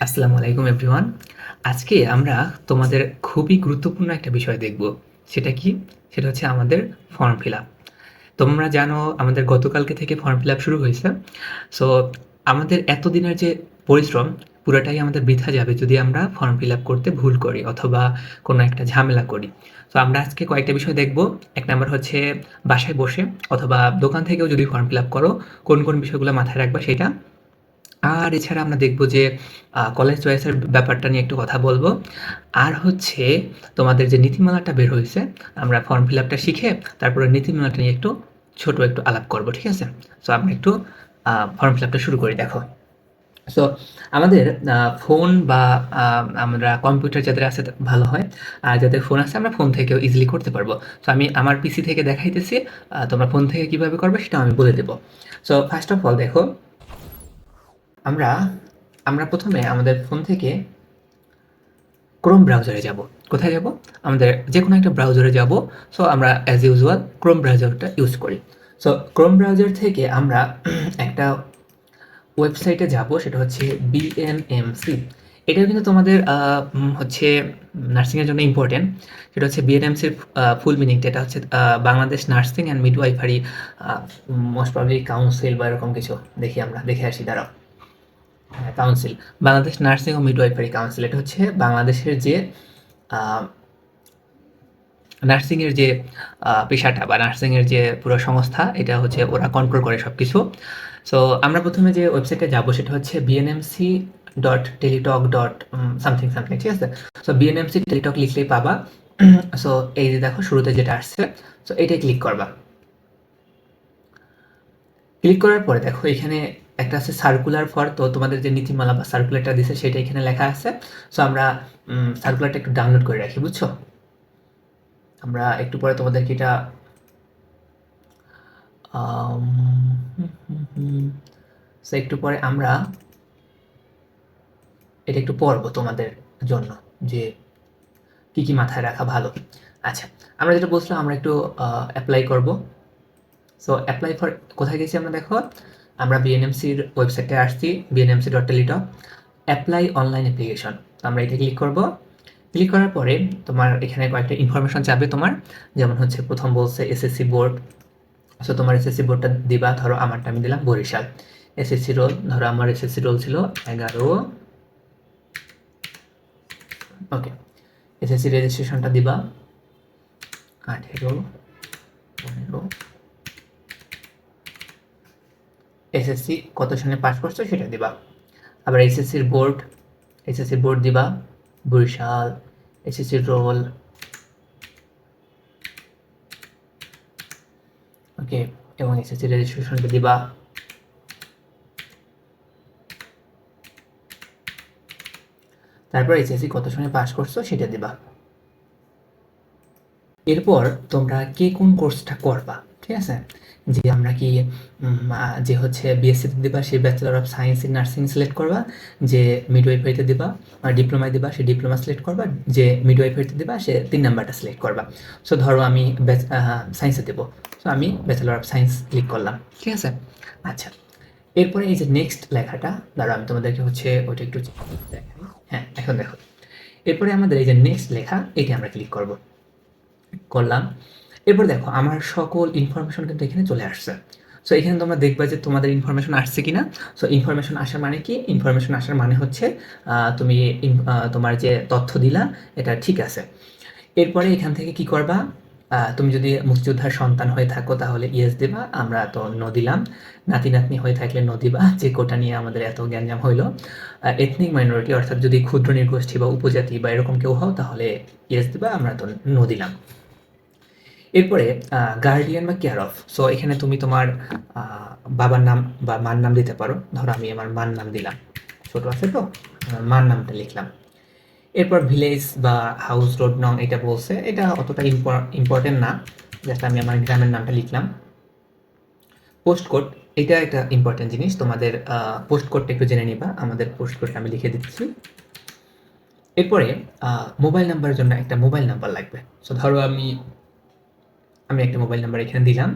আসসালামু আলাইকুম এভরিওয়ান আজকে আমরা তোমাদের খুবই গুরুত্বপূর্ণ একটা বিষয় দেখব। সেটা কি? সেটা হচ্ছে আমাদের ফর্ম ফিল আপ তোমরা জানো, আমাদের গতকালকে থেকে ফর্ম ফিল আপ শুরু হয়েছে। সো আমাদের এতদিনের যে পরিশ্রম, পুরোটাই আমাদের বৃথা যাবে যদি আমরা ফর্ম ফিল আপ করতে ভুল করি অথবা কোনো একটা ঝামেলা করি। তো আমরা আজকে কয়েকটা বিষয় দেখব। এক নাম্বার হচ্ছে বাসায় বসে অথবা দোকান থেকেও যদি ফর্ম ফিল আপ করো, কোন কোন বিষয়গুলো মাথায় রাখবা সেটা আর এছাড়া আমরা দেখব যে কলেজ চয়েসের ব্যাপারটা নিয়ে একটু কথা বলব। আর হচ্ছে তোমাদের যে নীতিমালাটা বের হয়েছে আমরা ফর্ম ফিল আপটা শিখে তারপরে নীতিমালাটা নিয়ে একটু ছোট একটু আলাপ করব, ঠিক আছে? সো আমরা একটু ফর্ম ফিল আপটা শুরু করি, দেখো। সো আমাদের ফোন বা আমরা কম্পিউটার যাদের আছে ভালো হয়, আর যাদের ফোন আছে আমরা ফোন থেকেও ইজিলি করতে পারব। সো আমি আমার পিসি থেকে দেখাইতেছি তোমরা ফোন থেকে কীভাবে করবে সেটা আমি বলে দেবো। সো ফার্স্ট অফ অল দেখো আমরা আমরা প্রথমে আমাদের ফোন থেকে ক্রোম ব্রাউজারে যাব। কোথায় যাব? আমাদের যে কোনো একটা ব্রাউজারে যাব। সো আমরা অ্যাজ ইউজুয়াল ক্রোম ব্রাউজারটা ইউজ করি। সো ক্রোম ব্রাউজার থেকে আমরা একটা ওয়েবসাইটে যাব, সেটা হচ্ছে বিএনএমসি এটা কিন্তু তোমাদের হচ্ছে নার্সিংয়ের জন্য ইম্পর্টেন্ট সেটা হচ্ছে বিএনএমসির ফুল মিনিংটা এটা হচ্ছে Bangladesh nursing and midwifery most probably council বা এরকম কিছু। দেখি আমরা, দেখে আসি, দাঁড়াও। কাউন্সিল বাংলাদেশ নার্সিং ও মিডওয়াইফারি কাউন্সিল এটা হচ্ছে বাংলাদেশের যে নার্সিংয়ের যে পেশাটা বা নার্সিংয়ের যে পুরো সংস্থা, এটা হচ্ছে ওরা কন্ট্রোল করে সব কিছু সো আমরা প্রথমে যে ওয়েবসাইটে যাব সেটা হচ্ছে BNMC dot Teletalk dot something something ঠিক আছে? সো বিএনএমসি টেলিটক লিখলেই পাবা। সো এই যে দেখো, শুরুতে যেটা আসছে সো এটাই ক্লিক করবা। ক্লিক করার পরে দেখো, এখানে একটা আছে সার্কুলার ফর তো তোমাদের যে নীতিমালা বা সার্কুলারটা দিছে সেটা এখানে লেখা আছে। সো আমরা সার্কুলারটা একটু ডাউনলোড করে রাখি, বুঝছ? আমরা একটু পরে তোমাদেরকে এটা একটু পরে আমরা এটা একটু পড়ব তোমাদের জন্য যে কি কি মাথায় রাখা ভালো। আচ্ছা আমরা যেটা বলছিলাম, আমরা একটু অ্যাপ্লাই করব। সো অ্যাপ্লাই ফর কোথায় গেছি আমরা দেখো? আমরা বিএনএমসির ওয়েবসাইটে আসছি BNMC dot Teletalk apply online application আমরা এটা ক্লিক করব। ক্লিক করার পরে তোমার এখানে কয়েকটা ইনফরমেশন চাবে তোমার। যেমন হচ্ছে প্রথম বলছে এসএসসি বোর্ড সো তোমার এসএসসি বোর্ডটা দিবা, ধরো আমারটা আমি দিলাম বরিশাল। এসএসসি রোল ধরো আমার এসএসসি রোল ছিল এগারো। ওকে এসএসসি রেজিস্ট্রেশনটা দিবা। আঠেরো, পনেরো এসএসসি কত সালে পাস করছ সেটা দিবা। আবার এসএসসির বোর্ড, এসএসসি বোর্ড দিবা। বরিশাল এসএসসির রোল। ওকে এবং এসএসসি রেজিস্ট্রেশনটা দিবা। তারপর এসএসসি কত সময় পাস করছ সেটা দিবা। এরপর তোমরা কে কোন কোর্সটা করবা, ঠিক আছে? যে আমরা কি যে হচ্ছে বিএসসিতে দিবা, সেই bachelor of science in nursing select করবা, যে মিডওয়াইফারিতে দিবা ডিপ্লোমায় দিবা সে ডিপ্লোমা সিলেক্ট করবা, যে মিডওয়াইফারিতে দিবা, সে তিন নাম্বারটা সিলেক্ট করবা। সো ধরো আমি সায়েন্সে দেবো। সো আমি ব্যাচেলর অফ সায়েন্স ক্লিক করলাম। ঠিক আছে? আচ্ছা। এরপরে এই যে নেক্সট লেখাটা ধরো আমি তোমাদেরকে হচ্ছে ওটা একটু দেখাই। হ্যাঁ এখন দেখো। এরপরে আমাদের এই যে নেক্সট লেখা, এটি আমরা ক্লিক করব। করলাম। এরপর দেখো, আমার সকল ইনফরমেশন কিন্তু এখানে চলে আসছে। সো এখানে তোমরা দেখবে যে তোমাদের ইনফরমেশন আসছে কিনা। সো ইনফরমেশন আসার মানে কি? ইনফরমেশন আসার মানে হচ্ছে তুমি তোমার যে তথ্য দিলা, এটা ঠিক আছে। এরপরে এখান থেকে কি করবা? তুমি যদি মুক্তিযোদ্ধার সন্তান হয়ে থাকো, তাহলে ইয়েস দিবা। আমরা তো নো দিলাম। নাতি নাতনি হয়ে থাকলে নো দিবা। যে কোটা নিয়ে আমাদের এত জ্ঞানজাম হইল। এথনিক মাইনরিটি অর্থাৎ যদি ক্ষুদ্র নির্গোষ্ঠী বা উপজাতি বা এরকম কেউ হও, তাহলে ইয়েস দিবা। আমরা তো নো দিলাম। এরপরে গার্ডিয়ান বা কেয়ার অফ সো এখানে তুমি তোমার বাবার নাম বা মার নাম দিতে পারো। ধরো আমি আমার মার নাম দিলাম। ছোট আছে তো? মার নামটা লিখলাম। এরপর ভিলেজ বা হাউস রোড নং এটা বলছে। এটা অতটা ইম্পর্টেন্ট না। জাস্ট আমি আমার গ্রামের নামটা লিখলাম। পোস্ট কোড এটা একটা ইম্পর্টেন্ট জিনিস। তোমাদের পোস্ট কোডটা একটু জেনে নিবা। আমাদের পোস্ট কোডটা আমি লিখে দিচ্ছি। এরপরে মোবাইল নাম্বারের জন্য একটা মোবাইল নাম্বার লাগবে। সো ধরো আমি আমি একটা মোবাইল নাম্বার এখানে দিলাম।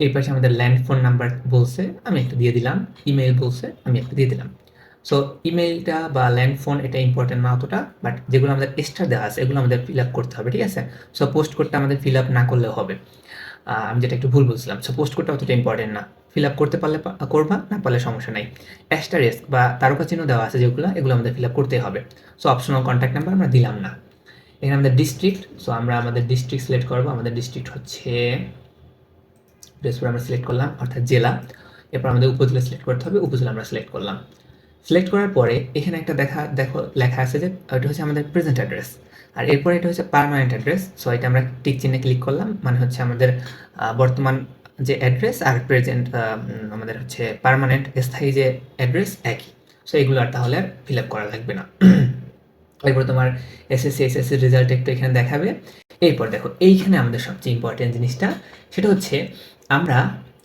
এই পাশে আমাদের ল্যান্ড ফোন নাম্বার বলছে, আমি একটা দিয়ে দিলাম। ইমেল বলছে, আমি একটা দিয়ে দিলাম। সো ইমেইলটা বা ল্যান্ড ফোন এটা ইম্পর্টেন্ট না অতটা বাট যেগুলো আমাদের এক্সট্রা দেওয়া আছে, এগুলো আমাদের ফিল আপ করতে হবে, ঠিক আছে? সো পোস্ট করতে আমাদের ফিল আপ না করলেও হবে। আমি যেটা একটু ভুল বলছিলাম সো পোস্ট করতে অতটা ইম্পর্টেন্ট না। ফিল আপ করতে পারলে করবা, না পারলে সমস্যা নাই। অ্যাস্টারেস্ক বা তারকা চিহ্ন দেওয়া আছে যেগুলো, এগুলো আমাদের ফিল আপ করতেই হবে। সো অপশনাল কন্ট্যাক্ট নাম্বার আমরা দিলাম না। এখানে আমাদের ডিস্ট্রিক্ট সো আমরা আমাদের ডিস্ট্রিক্ট সিলেক্ট করব। আমাদের ডিস্ট্রিক্ট হচ্ছে দিনাজপুর আমরা সিলেক্ট করলাম, অর্থাৎ জেলা। এরপর আমাদের উপজেলা সিলেক্ট করতে হবে, উপজেলা আমরা সিলেক্ট করলাম। সিলেক্ট করার পরে এখানে একটা দেখা, দেখো, লেখা আছে যে, এটা হচ্ছে আমাদের প্রেজেন্ট অ্যাড্রেস আর এরপরে এটা হচ্ছে পার্মানেন্ট অ্যাড্রেস সো এটা আমরা টিক চিহ্নে ক্লিক করলাম মানে হচ্ছে আমাদের বর্তমান যে অ্যাড্রেস আর প্রেজেন্ট আমাদের হচ্ছে পার্মানেন্ট স্থায়ী যে অ্যাড্রেস একই। সো এগুলো আর তাহলে আর ফিল আপ করা লাগবে না। এরপর তোমার এসএসসি এসএসসি রেজাল্ট একটু এখানে দেখাবে। এরপর দেখো, এইখানে আমাদের সবচেয়ে ইম্পর্টেন্ট জিনিসটা, সেটা হচ্ছে আমরা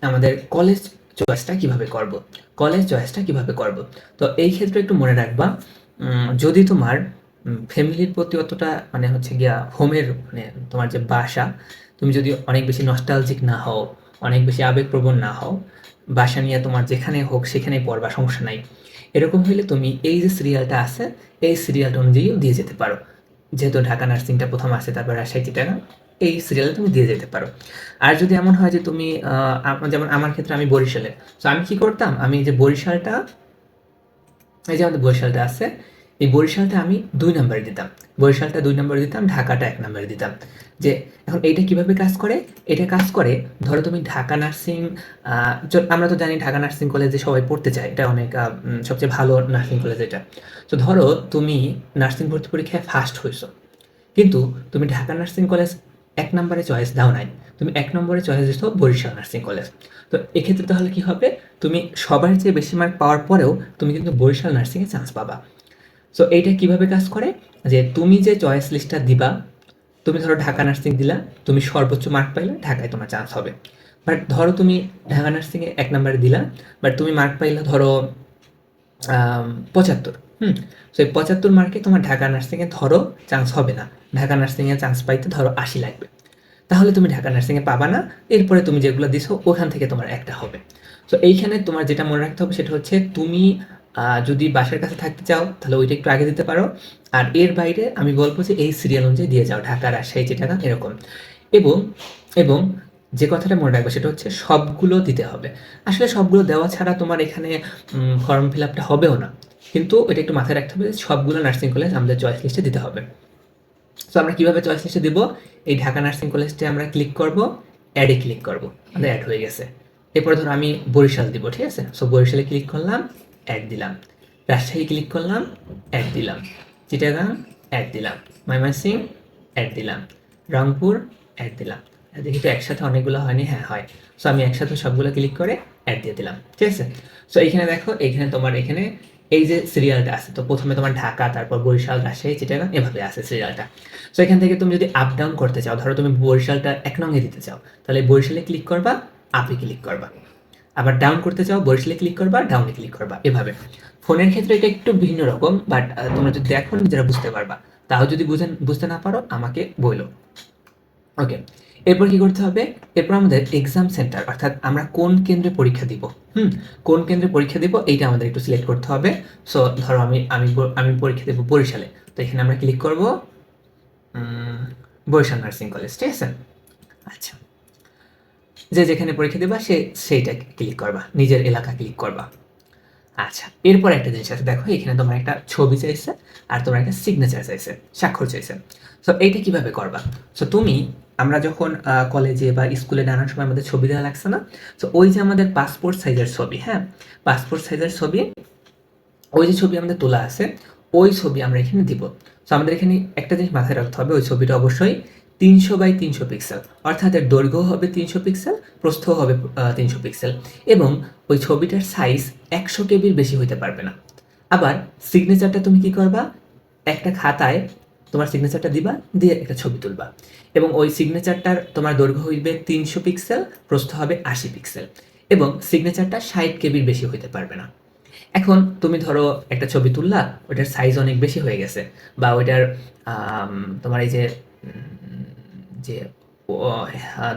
আমাদের কলেজ চয়েসটা কীভাবে করব? কলেজ চয়েসটা কীভাবে করব? তো এই ক্ষেত্রে একটু মনে রাখবা যদি তোমার ফ্যামিলির প্রতি অতটা মানে হচ্ছে গিয়া হোমের মানে তোমার যে বাসা, তুমি যদি অনেক বেশি নস্টালজিক না হও, অনেক বেশি আবেগপ্রবণ না হও, বাসা নিয়ে তোমার যেখানে হোক সেখানেই পড়বা, সমস্যা নাই। এরকম হইলে তুমি এই যে সিরিয়ালটা আছে, এই সিরিয়ালটা অনুযায়ীও দিয়ে যেতে পারো। যেহেতু ঢাকা নার্সিংটা প্রথম আসে তারপর রাজশাহী চিটাগাং এই সিরিয়ালে তুমি দিয়ে যেতে পারো। আর যদি এমন হয় যে তুমি যেমন আমার ক্ষেত্রে আমি বরিশালে তো আমি কি করতাম? আমি যে বরিশালটা, এই যে আমাদের বরিশালটা আছে এই বরিশালটা আমি দুই নম্বরে দিতাম। বরিশালটা দুই নম্বরে দিতাম, ঢাকাটা এক নম্বরে দিতাম। যে এখন এইটা কীভাবে কাজ করে? এটা কাজ করে, ধরো তুমি ঢাকা নার্সিং আমরা তো জানি ঢাকা নার্সিং কলেজে সবাই পড়তে চায়। এটা অনেক সবচেয়ে ভালো নার্সিং কলেজ এটা। তো ধরো তুমি নার্সিং ভর্তি পরীক্ষায় ফার্স্ট হয়েছো কিন্তু তুমি ঢাকা নার্সিং কলেজ এক নম্বরে চয়েস দাও নাই। তুমি এক নম্বরে চয়েস দিচ্ছ বরিশাল নার্সিং কলেজ। তো এক্ষেত্রে তাহলে কি হবে? তুমি সবার চেয়ে বেশি মার্ক পাওয়ার পরেও তুমি কিন্তু বরিশাল নার্সিংয়ে চান্স পাবা। সো এইটা কীভাবে কাজ করে? যে তুমি যে চয়েস লিস্টটা দিবা, তুমি ধরো ঢাকা নার্সিং দিলা, তুমি সর্বোচ্চ মার্ক পাইলে ঢাকায় তোমার চান্স হবে। বাট ধরো তুমি ঢাকা নার্সিংয়ে এক নম্বরে দিলা বাট তুমি মার্ক পাইলে ধরো পঁচাত্তর, হুম? সো এই পঁচাত্তর মার্কে তোমার ঢাকা নার্সিংয়ে ধরো চান্স হবে না। ঢাকা নার্সিংয়ে চান্স পাইতে ধরো আশি লাগবে। তাহলে তুমি ঢাকা নার্সিংয়ে পাবা না, এরপরে তুমি যেগুলো দিছো, ওখান থেকে তোমার একটা হবে। সো এইখানে তোমার যেটা মনে রাখতে হবে সেটা হচ্ছে তুমি যদি বাসার কাছে থাকতে চাও, তাহলে ওইটা একটু আগে দিতে পারো। আর এর বাইরে আমি বলব যে এই সিরিয়াল অনুযায়ী দিয়ে যাও, ঢাকা, রাজশাহী, চিটাগাং, এরকম। এবং এবং যে কথাটা মনে রাখবে সেটা হচ্ছে সবগুলো দিতে হবে। আসলে সবগুলো দেওয়া ছাড়া তোমার এখানে ফর্ম ফিল আপটা হবেও না। কিন্তু এটা একটু মাথায় রাখতে হবে সবগুলো নার্সিং কলেজ আমাদের চয়েস লিস্টে দিতে হবে। সো আমরা কীভাবে চয়েস লিস্টে দেবো? এই ঢাকা নার্সিং কলেজটা আমরা ক্লিক করব অ্যাডে ক্লিক করব। আমাদের অ্যাড হয়ে গেছে। এরপরে ধরো আমি বরিশাল দিব, ঠিক আছে? সো বরিশালে ক্লিক করলাম। অ্যাড দিলাম। রাজশাহী ক্লিক করলাম অ্যাড দিলাম। চিটাগাং অ্যাড দিলাম। ময়মনসিং অ্যাড দিলাম। রংপুর অ্যাড দিলাম। দেখি তো একসাথে অনেকগুলো হয়নি? হ্যাঁ হয়। সো আমি একসাথে সবগুলো ক্লিক করে অ্যাড দিয়ে দিলাম। ঠিক আছে? সো এইখানে দেখো এইখানে তোমার এখানে এই যে সিরিয়ালটা আছে, তো প্রথমে তোমার ঢাকা, তারপর বরিশাল, রাজশাহী, চিটাগাং, এভাবে আছে সিরিয়ালটা সো এখান থেকে তুমি যদি আপ ডাউন করতে চাও, ধরো তুমি বরিশালটা এক নঙে দিতে চাও, তাহলে বরিশালে ক্লিক করবা আপে ক্লিক করবা। আবার ডাউন করতে চাও বরিশালে ক্লিক করবা ডাউনে ক্লিক করবা, এভাবে। ফোনের ক্ষেত্রে এটা একটু ভিন্ন রকম বাট তোমরা যদি দেখো, নিজেরা বুঝতে পারবা। তাও যদি বুঝে, বুঝতে না পারো, আমাকে বলো। ওকে এরপর কি করতে হবে? এরপর আমাদের এক্সাম সেন্টার অর্থাৎ আমরা কোন কেন্দ্রে পরীক্ষা দিব? হুম, কোন কেন্দ্রে পরীক্ষা দিব? এইটা আমাদের একটু সিলেক্ট করতে হবে। সো ধরো আমি আমি আমি পরীক্ষা দেবো বরিশালে। তো এখানে আমরা ক্লিক করব বরিশাল নার্সিং কলেজ ঠিক আছে? আচ্ছা। যে যেখানে পরীক্ষা দেবা, সে সেইটা ক্লিক করবা, নিজের এলাকা ক্লিক করবা। আচ্ছা এরপর একটা জিনিস আছে, দেখো, এখানে তোমার একটা ছবি চাইছে আর তোমার একটা সিগনেচার চাইছে, স্বাক্ষর চাইছে। সো এইটা কীভাবে করবা? সো তুমি, আমরা যখন কলেজে বা স্কুলে নানান সময় আমাদের ছবি দেওয়া লাগছে না তো ওই যে আমাদের পাসপোর্ট সাইজের ছবি হ্যাঁ? পাসপোর্ট সাইজের ছবি, ওই যে ছবি আমাদের তোলা আছে, ওই ছবি আমরা এখানে দিব। তো আমাদের এখানে একটা জিনিস মাথায় রাখতে হবে, ওই ছবিটা অবশ্যই তিনশো বাই তিনশো পিক্সেল অর্থাৎ এর দৈর্ঘ্য হবে তিনশো পিক্সেল প্রস্থ হবে তিনশো পিক্সেল এবং ওই ছবিটার সাইজ একশো কেবির বেশি হইতে পারবে না। আবার সিগনেচারটা তুমি কি করবা? একটা খাতায় তোমার সিগনেচারটা দিবা, দিয়ে একটা ছবি তুলবা। এবং ওই সিগনেচারটার তোমার দৈর্ঘ্য হইবে তিনশো পিক্সেল প্রস্থ হবে আশি পিক্সেল এবং সিগনেচারটা ষাট কেবির বেশি হইতে পারবে না। এখন তুমি ধরো একটা ছবি তুললা ওটার সাইজ অনেক বেশি হয়ে গেছে। বা ওইটার তোমার এই যে যে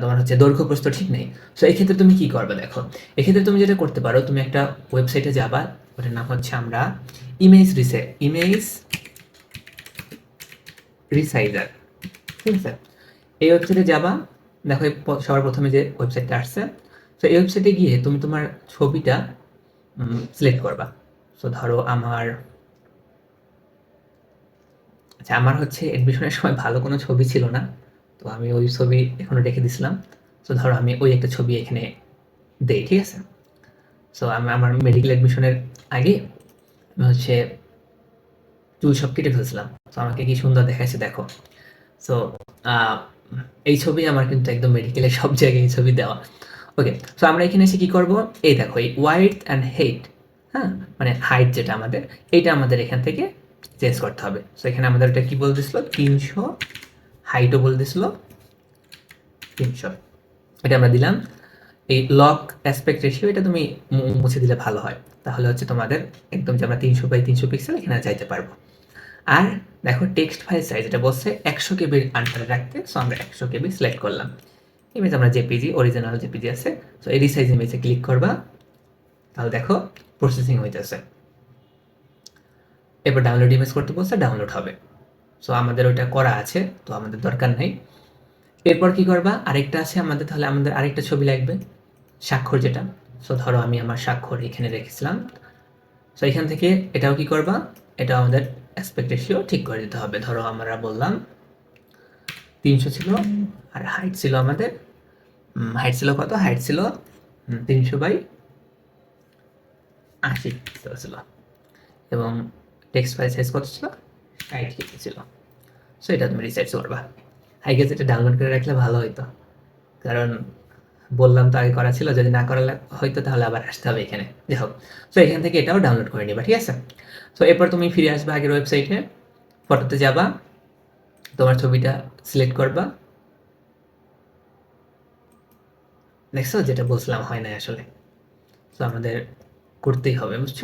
তোমার হচ্ছে দৈর্ঘ্য প্রস্থ ঠিক নেই। সো এই ক্ষেত্রে তুমি কি করবে দেখো? এক্ষেত্রে তুমি যেটা করতে পারো, তুমি একটা ওয়েবসাইটে যাবা, ওটার নাম হচ্ছে আমরা ইমেজ রিসে ইমেজ রিসাইজার ঠিক আছে? এই ওয়েবসাইটে যাবা, দেখো সবার প্রথমে যে ওয়েবসাইটটা আসছে তো এই ওয়েবসাইটে গিয়ে তুমি তোমার ছবিটা সিলেক্ট করবা। সো ধরো আমার আচ্ছা আমার হচ্ছে এডমিশনের সময় ভালো কোনো ছবি ছিল না। তো আমি ওই ছবি এখনও রেখে দিছিলাম। তো ধরো আমি ওই একটা ছবি এখানে দেই, ঠিক আছে? সো আমি আমার মেডিকেল অ্যাডমিশনের আগে আমি হচ্ছে চুল সব কেটে ফেলছিলাম। তো আমাকে কি সুন্দর দেখাচ্ছে দেখো। সো এই ছবি আমার কিন্তু একদম মেডিকেলের সব জায়গায় এই ছবি দেওয়া। ওকে সো আমরা এখানে এসে কি করব? এই দেখো, এই ওয়াইড অ্যান্ড হেইট হ্যাঁ? মানে হাইট যেটা আমাদের, এইটা আমাদের এখান থেকে চেঞ্জ করতে হবে। সো এখানে আমাদের এটা কি বলে দিছিল তিনশো হাইটও বলে দিছিল তিনশো। এটা আমরা দিলাম। এই লক অ্যাসপেক্ট রেশিও এটা তুমি মুছে দিলে ভালো হয়। তাহলে হচ্ছে তোমাদের একদম যে আমরা তিনশো বাই তিনশো পিক্সেল এখানে যাইতে পারব। আর দেখো টেক্সট ফাইল সাইজ এটা বলছে একশো কেবির আন্ডারে রাখতে। সো আমরা একশো কেবি সিলেক্ট করলাম। ইমেজ আমরা জেপিজি অরিজিনাল জেপিজি আছে। সো এডি সাইজ ইমেজে ক্লিক করবা। তাহলে দেখো প্রসেসিং হইতেছে। এবার ডাউনলোড ইমেজ করতে বলছে ডাউনলোড হবে। সো আমাদের ওইটা করা আছে, তো আমাদের দরকার নেই। এরপর কি করবা? আরেকটা আছে আমাদের, তাহলে আমাদের আরেকটা ছবি লাগবে, স্বাক্ষর যেটা। সো ধরো আমি আমার স্বাক্ষর এখানে রেখেছিলাম। সো এখান থেকে এটাও কি করবা? এটা আমাদের অ্যাসপেক্ট রেশিও ঠিক করে দিতে হবে। ধরো আমরা বললাম, তিনশো ছিল, আর হাইট ছিল আমাদের হাইট ছিল কত? হাইট ছিল তিনশো বাই আশি ছিল। এবং টেক্সট ফাইল সাইজ কত ছিল? ছিল সো এটা তুমি করবা। আই গেস এটা ডাউনলোড করে রাখলে ভালো হতো কারণ বললাম তো আগে করা ছিল, যদি না করা হয়তো তাহলে আবার আসতে হবে এখানে। যাই হোক। সো এখান থেকে এটাও ডাউনলোড করে নিবা, ঠিক আছে? সো এরপর তুমি ফিরে আসবে আগের ওয়েবসাইটে ফটোতে যাবা, তোমার ছবিটা সিলেক্ট করবা। দেখছ? যেটা বলছিলাম, হয় না আসলে। তো আমাদের করতেই হবে, বুঝছ?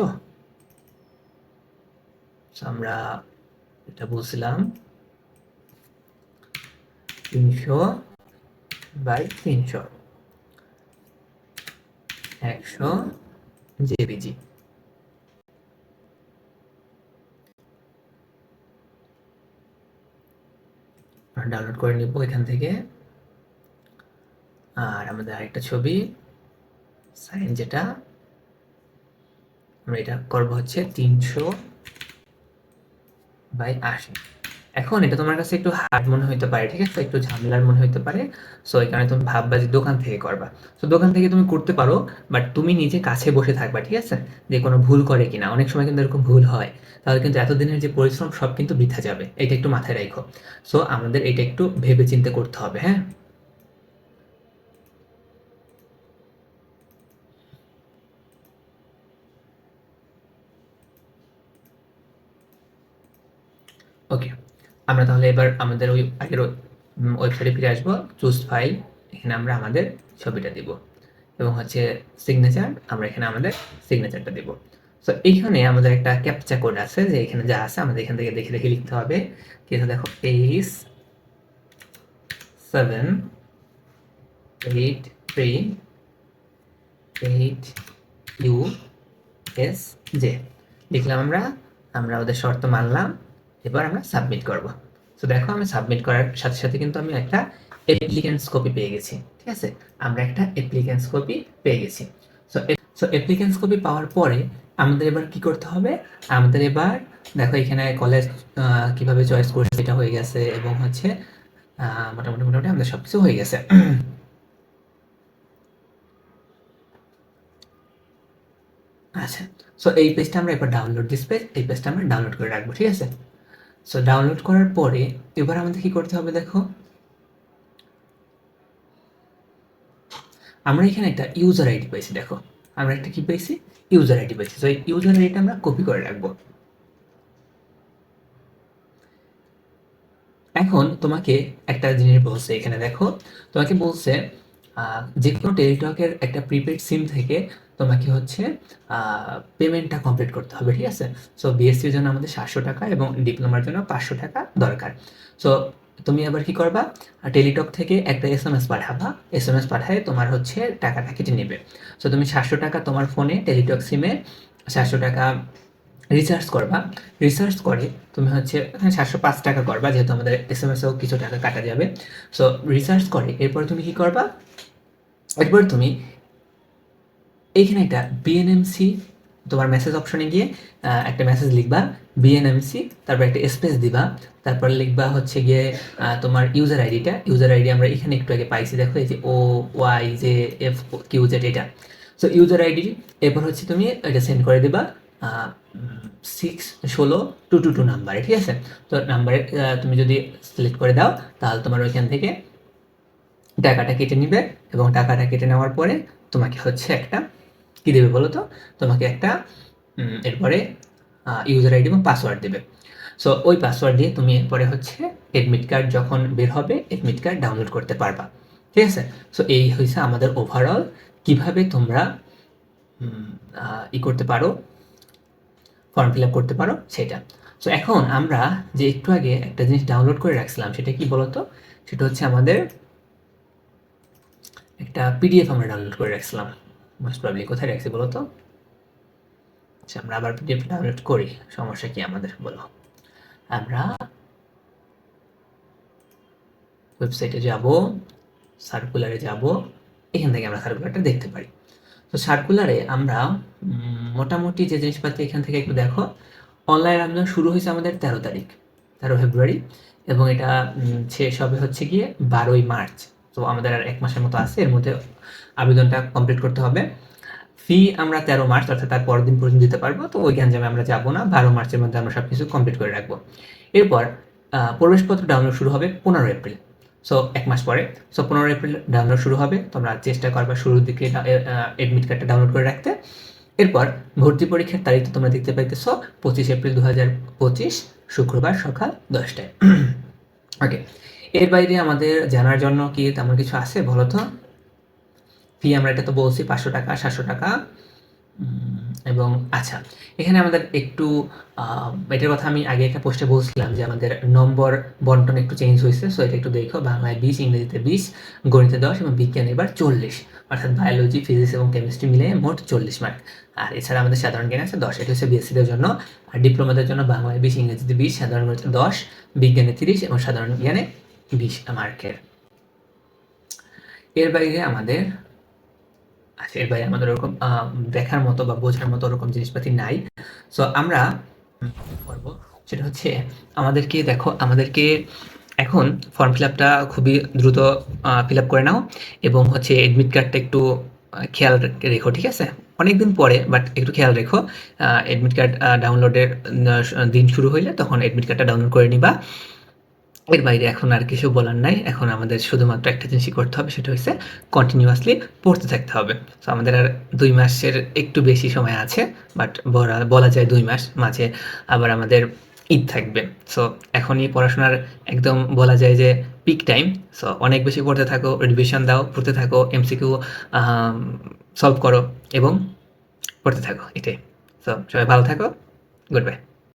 আমরা এটা বলছিলাম তিনশো বাই তিনশো। একশো জেবিজি। ডাউনলোড করে নিব এখান থেকে। আর আমাদের আরেকটা ছবি সাইন যেটা, আমরা এটা করব হচ্ছে তিনশো বাই আশি এখন এটা তোমার কাছে একটু হার্ড মনে হইতে পারে, ঠিক আছে? একটু ঝামেলার মনে হইতে পারে। সো এই কারণে তুমি ভাববা যে দোকান থেকে করবা। তো দোকান থেকে তুমি করতে পারো বাট তুমি নিজে কাছে বসে থাকবা, ঠিক আছে? যে কোনো ভুল করে কিনা। অনেক সময় কিন্তু এরকম ভুল হয়। তাহলে কিন্তু এতদিনের যে পরিশ্রম সব কিন্তু বৃথা যাবে। এটা একটু মাথায় রাখো সো আমাদের এটা একটু ভেবে চিন্তে করতে হবে হ্যাঁ? ওকে আমরা তাহলে এবার আমাদের ওই আগের ওয়েবসাইটে ফিরে আসব। চুজ ফাইল এখানে আমরা আমাদের ছবিটা দিব। এবং হচ্ছে সিগনেচার আমরা এখানে আমাদের সিগনেচারটা দিব। সো এইখানে আমাদের একটা ক্যাপচা কোড আছে যে এখানে যা আছে আমাদের এখান থেকে দেখে দেখে লিখতে হবে। কিন্তু দেখো? H seven eight three eight U S J লিখলাম আমরা আমরা ওদের শর্ত মানলাম। এবার আমরা সাবমিট করব। তো দেখো আমি সাবমিট করার সাথে সাথে কিন্তু আমি একটা অ্যাপ্লিকেন্টস কপি পেয়ে গেছি, ঠিক আছে? আমরা একটা অ্যাপ্লিকেন্টস কপি পেয়ে গেছি। সো সো কপি পাওয়ার পরে আমাদের এবার কি করতে হবে? আমাদের এবার, দেখো এখানে কলেজ কীভাবে চয়েস করছে, এটা হয়ে গেছে এবং হচ্ছে মোটামুটি মোটামুটি আমাদের সব কিছু হয়ে গেছে। আচ্ছা সো এই পেজটা আমরা এবার ডাউনলোড দিস পেজ এই পেজটা আমরা ডাউনলোড করে রাখব, ঠিক আছে? সো ডাউনলোড করার পরে এবার আমাদের কি করতে হবে দেখো? আমরা এখানে একটা ইউজার আইডি পেয়েছি দেখো। আমরা একটা কি পেয়েছি ইউজার আইডি পেয়েছি তো এই ইউজার আইডিটা আমরা কপি করে রাখব। এখন তোমাকে একটা জিনিস বলছে এখানে, দেখো। তোমাকে বলছে যে কোনো টেলিটকের একটা প্রিপেড সিম থেকে তোমাকে হচ্ছে পেমেন্টটা কমপ্লিট করতে হবে, ঠিক আছে? সো বিএসসির জন্য আমাদের সাতশো টাকা এবং ডিপ্লোমার জন্য পাঁচশো টাকা দরকার। সো তুমি আবার কি করবা? টেলিটক থেকে একটা এস এম এস পাঠাবা। এস এম এস পাঠায় তোমার হচ্ছে টাকাটা কেটে নেবে। সো তুমি সাতশো টাকা তোমার ফোনে টেলিটক সিমে সাতশো টাকা রিচার্জ করবা। রিচার্জ করে তুমি হচ্ছে সাতশো পাঁচ টাকা করবা, যেহেতু আমাদের এস এম এসেও কিছু টাকা কাটা যাবে। সো রিচার্জ করে, এরপর তুমি কি করবা? এরপর তুমি এইখানে একটা বিএনএমসি তোমার মেসেজ অপশনে গিয়ে একটা মেসেজ লিখবা বিএনএমসি তারপর একটা স্পেস দিবা, তারপর লিখবা হচ্ছে গিয়ে তোমার ইউজার আইডিটা ইউজার আইডি আমরা এখানে একটু আগে পাইছি, দেখো এই যে O Y J F Q Z এটা। সো ইউজার আইডি এরপর হচ্ছে তুমি এটা সেন্ড করে দিবা সিক্স ষোলো টু টু টু নাম্বারে ঠিক আছে? তো নাম্বারে তুমি যদি সিলেক্ট করে দাও, তাহলে তোমার ওইখান থেকে টাকাটা কেটে নিবে এবং টাকাটা কেটে নেওয়ার পরে তোমাকে হচ্ছে একটা, কী দেবে বলো তো? তোমাকে একটা এরপরে ইউজার আইডি এবং পাসওয়ার্ড দেবে। সো ওই পাসওয়ার্ড দিয়ে তুমি এরপরে হচ্ছে এডমিট কার্ড যখন বের হবে এডমিট কার্ড ডাউনলোড করতে পারবা। ঠিক আছে? সো এই হয়েছে আমাদের ওভারঅল কীভাবে তোমরা ই করতে পারো ফর্ম ফিল আপ করতে পারো, সেটা। সো এখন আমরা যে একটু আগে একটা জিনিস ডাউনলোড করে রাখছিলাম, সেটা কি বলতো সেটা হচ্ছে আমাদের একটা পিডিএফ আমরা ডাউনলোড করে রাখছিলাম। মোস্ট প্রবলি কোথায় রাখছি বলো তো আচ্ছা আমরা আবার পিডিএফ ডাউনলোড করি, সমস্যা কি আমাদের বলো। আমরা ওয়েবসাইটে যাব সার্কুলারে যাব, এখান থেকে আমরা সার্কুলারটা দেখতে পারি। তো সার্কুলারে আমরা মোটামুটি যে জিনিসপাতি এখান থেকে একটু দেখো অনলাইন আবেদন শুরু হয়েছে আমাদের তেরো তারিখ, তেরো ফেব্রুয়ারি, এবং এটা শেষ হবে হচ্ছে গিয়ে বারোই মার্চ। তো আমাদের আর এক মাসের মতো আছে, এর মধ্যে আবেদনটা কমপ্লিট করতে হবে। ফি আমরা তেরো মার্চ, অর্থাৎ তার পরের দিন পর্যন্ত দিতে পারব, তো ওই গ্যাঞ্জামে আমরা যাব না, বারো মার্চের মধ্যে আমরা সব কিছু কমপ্লিট করে রাখব। এরপর প্রবেশপত্র ডাউনলোড শুরু হবে পনেরো এপ্রিল সো এক মাস পরে। সো পনেরো এপ্রিল ডাউনলোড শুরু হবে, তোমরা চেষ্টা করবা শুরুর দিকে এডমিট কার্ডটা ডাউনলোড করে রাখতে। এরপর, ভর্তি পরীক্ষার তারিখ তো তোমরা দেখতে পাইতেছ, পঁচিশ এপ্রিল দু হাজার পঁচিশ, শুক্রবার সকাল দশটায়। ওকে এর বাইরে আমাদের জানার জন্য কি তেমন কিছু আছে বলো তো? ফি আমরা এটা তো বলছি পাঁচশো টাকা, সাতশো টাকা। এবং আচ্ছা এখানে আমাদের একটু এটার কথা আমি আগে একটা পোস্টে বলছিলাম যে আমাদের নম্বর বন্টন একটু চেঞ্জ হয়েছে সো এটা একটু দেখো। বাংলায় বিশ, ইংরেজিতে বিশ, গণিতে দশ এবং বিজ্ঞানে এবার চল্লিশ। অর্থাৎ বায়োলজি ফিজিক্স এবং কেমিস্ট্রি মিলে মোট চল্লিশ মার্ক আর এছাড়া আমাদের সাধারণ জ্ঞান আছে দশ, এটা হচ্ছে বিএসসিদের জন্য। আর ডিপ্লোমাদের জন্য বাংলায় বিশ, ইংরেজিতে বিশ, সাধারণ গণিতে দশ, বিজ্ঞানে তিরিশ এবং সাধারণ জ্ঞানে বিশ মার্কের। এর বাইরে আমাদের আচ্ছা এর বাইরে আমাদের ওরকম দেখার মতো বা বোঝার মতো ওরকম জিনিসপাতি নাই। সো আমরা করব, সেটা হচ্ছে আমাদেরকে দেখো, আমাদেরকে এখন ফর্ম ফিল আপটা খুবই দ্রুত ফিল আপ করে নাও এবং হচ্ছে এডমিট কার্ডটা একটু খেয়াল রেখো, ঠিক আছে? অনেকদিন পরে বাট একটু খেয়াল রেখো এডমিট কার্ড ডাউনলোডের দিন শুরু হইলে তখন এডমিট কার্ডটা ডাউনলোড করে নিবা। এর বাইরে এখন আর কিছু বলার নাই। এখন আমাদের শুধুমাত্র একটা জিনিসই করতে হবে, সেটা হচ্ছে কন্টিনিউয়াসলি পড়তে থাকতে হবে। তো আমাদের আর দুই মাসের একটু বেশি সময় আছে বাট বলা যায় দুই মাস, মাঝে আবার আমাদের ঈদ থাকবে। সো এখনই পড়াশোনার একদম বলা যায় যে পিক টাইম সো অনেক বেশি পড়তে থাকো রিভিশন দাও, পড়তে থাকো এমসিকিউ সলভ করো এবং পড়তে থাকো, এটাই। সো সবাই ভালো থাকো গুড বাই